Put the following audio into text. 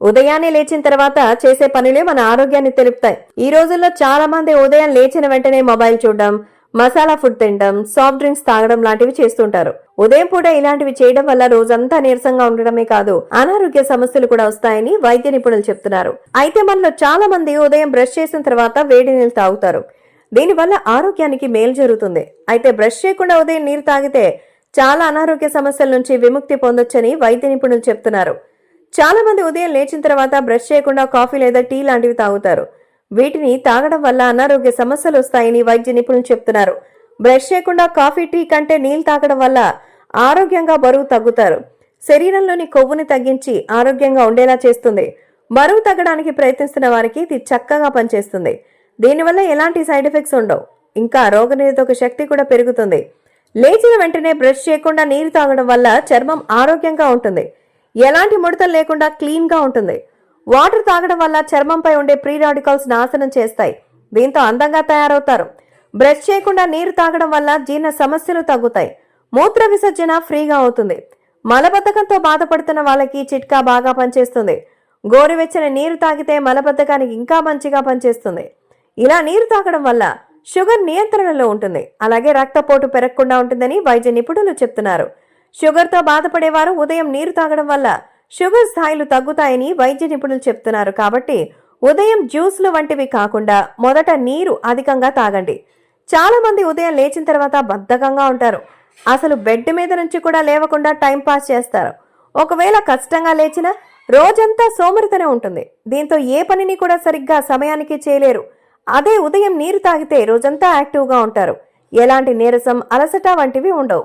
ఉదయాన్నే లేచిన తర్వాత చేసే పనులే మన ఆరోగ్యాన్ని తెలుపుతాయి. ఈ రోజుల్లో చాలా మంది ఉదయం లేచిన వెంటనే మొబైల్ చూడడం మసాలా ఫుడ్ తినడం సాఫ్ట్ డ్రింక్స్ తాగడం లాంటివి చేస్తుంటారు. ఉదయం పూట ఇలాంటివి చేయడం వల్ల రోజంతా నీరసంగా ఉండడమే కాదు అనారోగ్య సమస్యలు కూడా వస్తాయని వైద్య నిపుణులు చెప్తున్నారు. అయితే మనలో చాలా మంది ఉదయం బ్రష్ చేసిన తర్వాత వేడి నీళ్ళు తాగుతారు. దీనివల్ల ఆరోగ్యానికి మేలు జరుగుతుంది. అయితే బ్రష్ చేయకుండా ఉదయం నీరు తాగితే చాలా అనారోగ్య సమస్యల నుంచి విముక్తి పొందొచ్చని వైద్య నిపుణులు చెప్తున్నారు. చాలా మంది ఉదయం లేచిన తర్వాత బ్రష్ చేయకుండా కాఫీ లేదా టీ లాంటివి తాగుతారు. వీటిని తాగడం వల్ల అనారోగ్య సమస్యలు వస్తాయని వైద్య నిపుణులు చెప్తున్నారు. బ్రష్ చేయకుండా కాఫీ టీ కంటే నీళ్ళు తాగడం వల్ల ఆరోగ్యంగా బరువు తగ్గుతారు. శరీరంలోని కొవ్వుని తగ్గించి ఆరోగ్యంగా ఉండేలా చేస్తుంది. బరువు తగ్గడానికి ప్రయత్నిస్తున్న వారికి ఇది చక్కగా పనిచేస్తుంది. దీనివల్ల ఎలాంటి సైడ్ ఎఫెక్ట్స్ ఉండవు. ఇంకా రోగనిరోధక శక్తి కూడా పెరుగుతుంది. లేచిన వెంటనే బ్రష్ చేయకుండా నీరు తాగడం వల్ల చర్మం ఆరోగ్యంగా ఉంటుంది. ఎలాంటి ముడతలు లేకుండా క్లీన్గా ఉంటుంది. వాటర్ తాగడం వల్ల చర్మంపై ఉండే ప్రీ రాడికల్స్ నాశనం చేస్తాయి. దీంతో అందంగా తయారవుతారు. బ్రష్ చేయకుండా నీరు తాగడం వల్ల జీర్ణ సమస్యలు తగ్గుతాయి. మూత్ర విసర్జన ఫ్రీగా అవుతుంది. మలబద్ధకంతో బాధపడుతున్న వాళ్ళకి చిట్కా బాగా పనిచేస్తుంది. గోరువెచ్చని నీరు తాగితే మలబద్ధకానికి ఇంకా మంచిగా పనిచేస్తుంది. ఇలా నీరు తాగడం వల్ల షుగర్ నియంత్రణలో ఉంటుంది. అలాగే రక్తపోటు పెరగకుండా ఉంటుందని వైద్య నిపుణులు చెప్తున్నారు. షుగర్తో బాధపడేవారు ఉదయం నీరు తాగడం వల్ల షుగర్ స్థాయిలు తగ్గుతాయని వైద్య నిపుణులు చెప్తున్నారు. కాబట్టి ఉదయం జ్యూస్లు వంటివి కాకుండా మొదట నీరు అధికంగా తాగండి. చాలా మంది ఉదయం లేచిన తర్వాత బద్ధకంగా ఉంటారు. అసలు బెడ్ మీద నుంచి కూడా లేవకుండా టైం పాస్ చేస్తారు. ఒకవేళ కష్టంగా లేచినా రోజంతా సోమరితనే ఉంటుంది. దీంతో ఏ పనిని కూడా సరిగ్గా సమయానికి చేయలేరు. అదే ఉదయం నీరు తాగితే రోజంతా యాక్టివ్గా ఉంటారు. ఎలాంటి నీరసం అలసట వంటివి ఉండవు.